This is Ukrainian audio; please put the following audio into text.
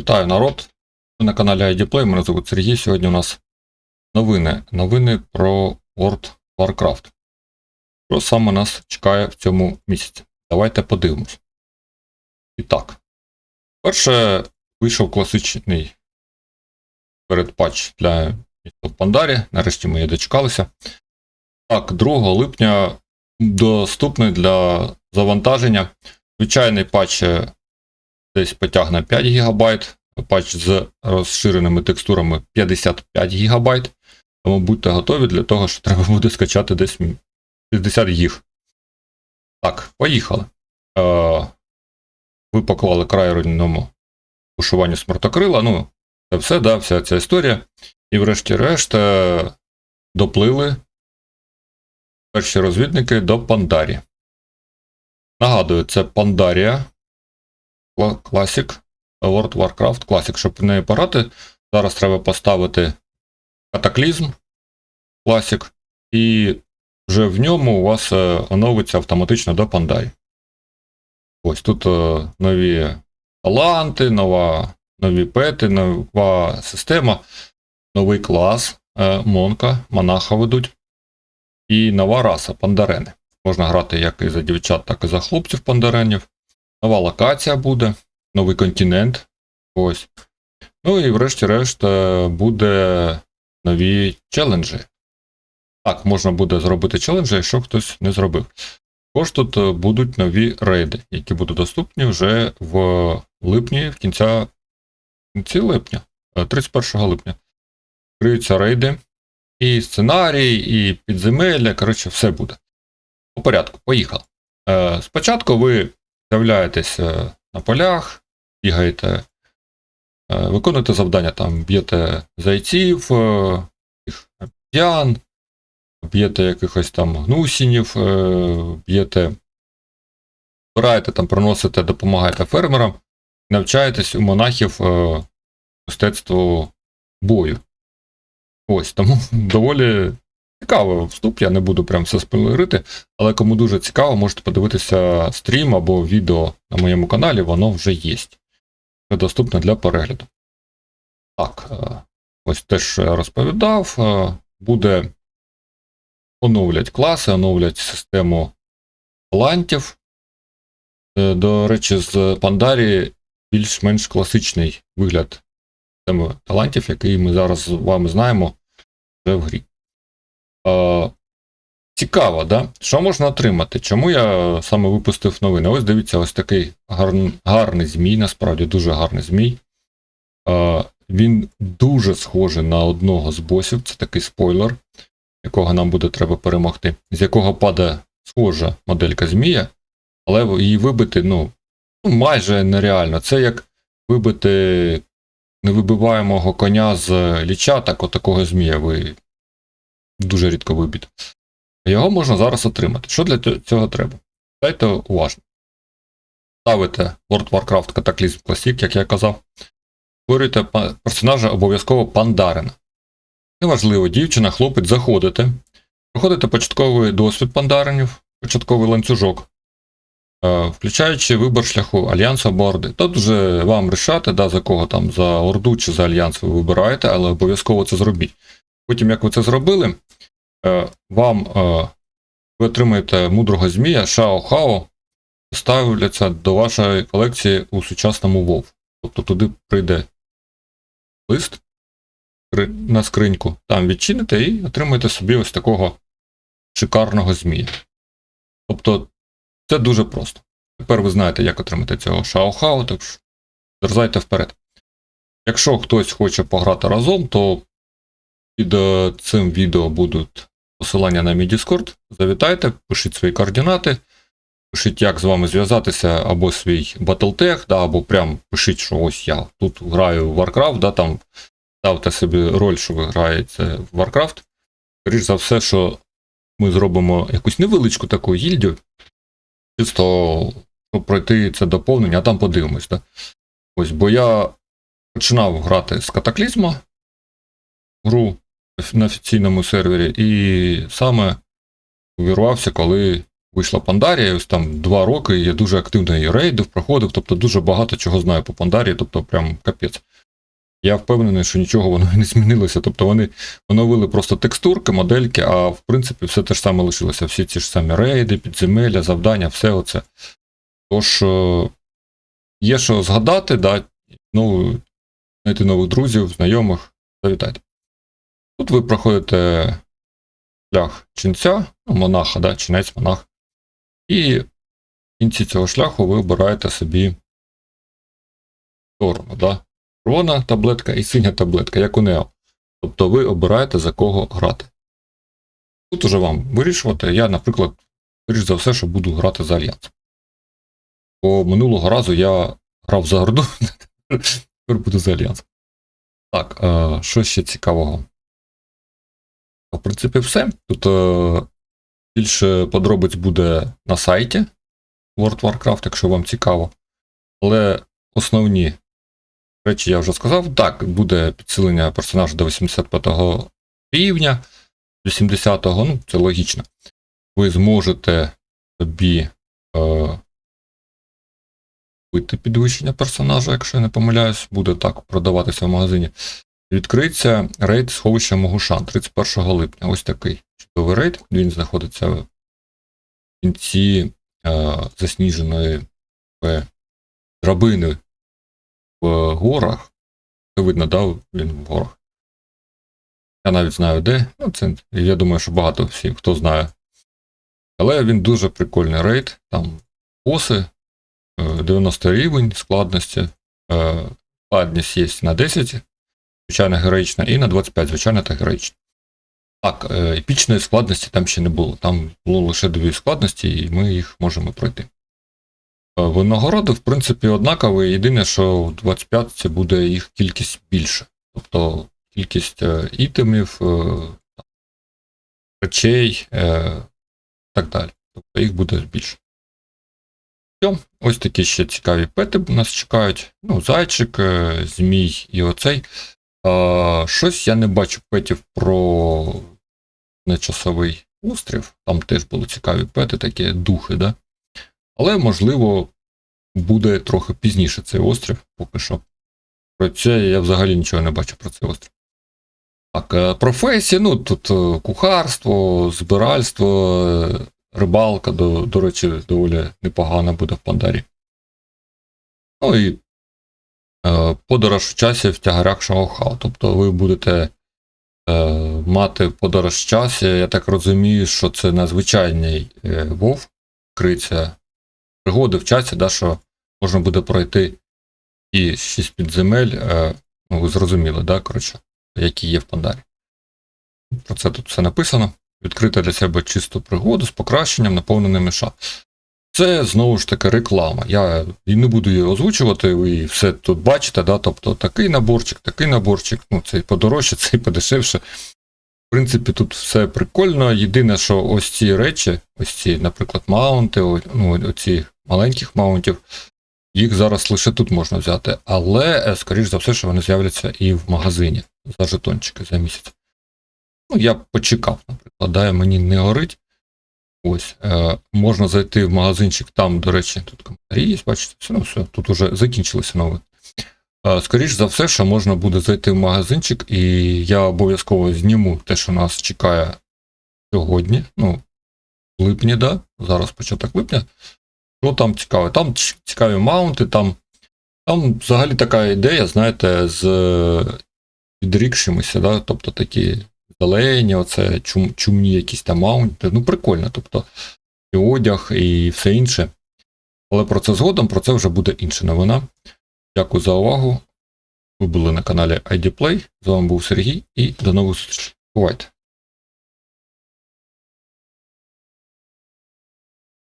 Вітаю народ! Ви на каналі IDPlay, мене звуть Сергій. Сьогодні у нас новини. Новини про World Warcraft. Що саме нас чекає в цьому місяці? Давайте подивимось. І так. Перше вийшов класичний передпатч для міста в Пандарі. Нарешті ми її дочекалися. Так, 2 липня доступний для завантаження. Звичайний патч е, десь потягне 5 ГБ, патч з розширеними текстурами 55 ГБ. Тому будьте готові для того, що треба буде скачати десь 60 гіг. Так, поїхали. Е, ви поклали край руйнному бушуванню смертокрила. Ну, це все, да, вся ця історія. І врешті-решт е, доплили перші розвідники до Пандарі. Нагадую, це Пандарія Classic, World Warcraft Classic. Щоб в неї пограти, зараз треба поставити катаклізм Classic, і вже в ньому у вас е, оновиться автоматично до Пандарі. Ось тут е, нові таланти, нова, нові пети, нова система, новий клас е, Монка, монаха ведуть. І нова раса пандарени. Можна грати як і за дівчат, так і за хлопців пандаренів. Нова локація буде, новий континент. Ось. Ну і врешті-решт е, буде нові челенджі. Так, можна буде зробити челенджі, якщо хтось не зробив. Також тут е, будуть нові рейди, які будуть доступні вже в липні, в кінця, кінці липня, е, 31 липня. Криються рейди. І сценарій, і підземелля, коротше, все буде. По порядку, поїхали. Е, Спочатку ви з'являєтесь е, на полях, бігаєте, е, виконуєте завдання, там б'єте зайців, е, об'ян, б'єте якихось там гнусінів, б'єте, збираєте там, приносите, допомагаєте фермерам, навчаєтесь у монахів мистецтву бою. Ось, тому доволі цікавий вступ, я не буду прям все спойлерити, але кому дуже цікаво, можете подивитися стрім або відео на моєму каналі, воно вже є. Це доступне для перегляду. Так, е, ось те, що я розповідав, е, буде оновлять класи, оновлять систему талантів. Е, До речі, з Пандарі більш-менш класичний вигляд системи талантів, який ми зараз з вами знаємо вже в грі. Е, цікаво, да? Що можна отримати? Чому я саме випустив новини? Ось дивіться, ось такий гарний, гарний змій, насправді дуже гарний змій. Е, він дуже схожий на одного з босів, це такий спойлер, якого нам буде треба перемогти, з якого падає схожа моделька змія, але її вибити ну, ну, майже нереально. Це як вибити невибиваємого коня з ліча, так от змія ви дуже рідко вибіт. Його можна зараз отримати. Що для цього треба? Дайте уважно. Ставите World Warcraft Cataclysm Classic, як я казав. Створюєте персонажа обов'язково пандарина. Неважливо, дівчина, хлопець, заходите. Проходите початковий досвід пандаринів, початковий ланцюжок. Е, Включаючи вибір шляху Альянсу або Орди. Тут вже вам рішати, да, за кого там, за Орду чи за Альянс ви вибираєте, але обов'язково це зробіть. Потім, як ви це зробили, е, вам е, ви отримаєте мудрого змія Шао-Хао, ставляться до вашої колекції у сучасному WoW. Тобто туди прийде лист на скриньку, там відчините і отримаєте собі ось такого шикарного змія. Тобто це дуже просто. Тепер ви знаєте, як отримати цього шао-хао, так що дерзайте вперед. Якщо хтось хоче пограти разом, то під цим відео будуть посилання на мій Discord. Завітайте, пишіть свої координати, пишіть, як з вами зв'язатися, або свій Battletech, да, або прям пишіть, що ось я тут граю в Warcraft, да, там ставте собі роль, що ви граєте в Warcraft. Скоріше за все, що ми зробимо якусь невеличку таку гільдію. Чисто щоб пройти це доповнення, а там подивимось. Да? Ось, бо я починав грати з катаклізма гру на офіційному сервері, і саме увірвався, коли вийшла Пандарія, ось там два роки, я дуже активно її рейдив, проходив, тобто дуже багато чого знаю по Пандарії, тобто прям капець. Я впевнений, що нічого воно не змінилося. Тобто вони оновили просто текстурки, модельки, а в принципі все те ж саме лишилося. Всі ті ж самі рейди, підземелля, завдання, все оце. Тож, е, є що згадати, да, ну, знайти нових друзів, знайомих, завітайте. Тут ви проходите шлях ченця, ну, монаха, да, чинець, монах. І в кінці цього шляху ви обираєте собі сторону. Да? Червона таблетка і синя таблетка, як у Нео. Тобто ви обираєте за кого грати. Тут уже вам вирішувати. Я, наприклад, скоріш за все, що буду грати за Альянс. Бо минулого разу я грав за Орду, тепер буду за Альянс. Так, е, що ще цікавого? В принципі, все. Тут е, більше подробиць буде на сайті World Warcraft, якщо вам цікаво. Але основні речі я вже сказав. Так, буде підсилення персонажа до 85 рівня, до 70-го, ну, це логічно. Ви зможете собі е, купити підвищення персонажа, якщо я не помиляюсь, буде так продаватися в магазині. Відкриється рейд сховища Могушан 31 липня. Ось такий чудовий рейд. Він знаходиться в кінці е, засніженої е, драбини в горах. Це видно, да, він в горах. Я навіть знаю де. Ну, це, я думаю, що багато всіх, хто знає. Але він дуже прикольний рейд. Там боси, е, 90 рівень складності. е, Складність є на 10, звичайно героїчна, і на 25, звичайно та героїчна. Так, е, епічної складності там ще не було. Там було лише дві складності, і ми їх можемо пройти. Е, Винагороди, в принципі, однакові. Єдине, що в 25 це буде їх кількість більше. Тобто кількість е, ітемів, речей е, так далі. Тобто їх буде більше. Ось такі ще цікаві пети нас чекають. Ну, зайчик, змій і оцей. А, щось я не бачу петів про нечасовий острів. Там теж були цікаві пети, такі духи, да? Але, можливо, буде трохи пізніше цей острів, поки що. Про це я взагалі нічого не бачу про цей острів. Так, е, професії, ну тут е, кухарство, збиральство, е, рибалка, до, до речі, доволі непогана буде в Пандарі. Ну і подорож в часі в тягарях Шаохау. Тобто ви будете е, мати подорож в часі. Я так розумію, що це надзвичайний е, вов, криця пригоди в часі, да, що можна буде пройти і шість підземель, е, ну, ви зрозуміли, да, коротше, які є в Пандарі. Про це тут все написано. Відкрити для себе чисту пригоду з покращенням, наповненим міша. Це знову ж таки реклама. Я не буду її озвучувати, ви все тут бачите, да? тобто такий наборчик, такий наборчик, ну цей подорожче, цей подешевше. В принципі, тут все прикольно. Єдине, що ось ці речі, ось ці, наприклад, маунти, ну, оці маленьких маунтів, їх зараз лише тут можна взяти. Але, е, скоріш за все, що вони з'являться і в магазині за жетончики за місяць. Ну, я почекав, наприклад, да, мені не горить. Ось, е, можна зайти в магазинчик, там, до речі, тут коментарі є, бачите, все, ну все, тут уже закінчилися новини. Е, скоріш за все, що можна буде зайти в магазинчик, і я обов'язково зніму те, що нас чекає сьогодні, ну, в липні, да, зараз початок липня. Що там цікаве? Там цікаві маунти, там, там взагалі така ідея, знаєте, з е, відрікшимися, да, тобто такі зелені, оце чум, чумні якісь там маунти. Ну, прикольно, тобто і одяг, і все інше. Але про це згодом, про це вже буде інша новина. Дякую за увагу. Ви були на каналі IDPlay. З вами був Сергій і до нових зустрічей. Бувайте!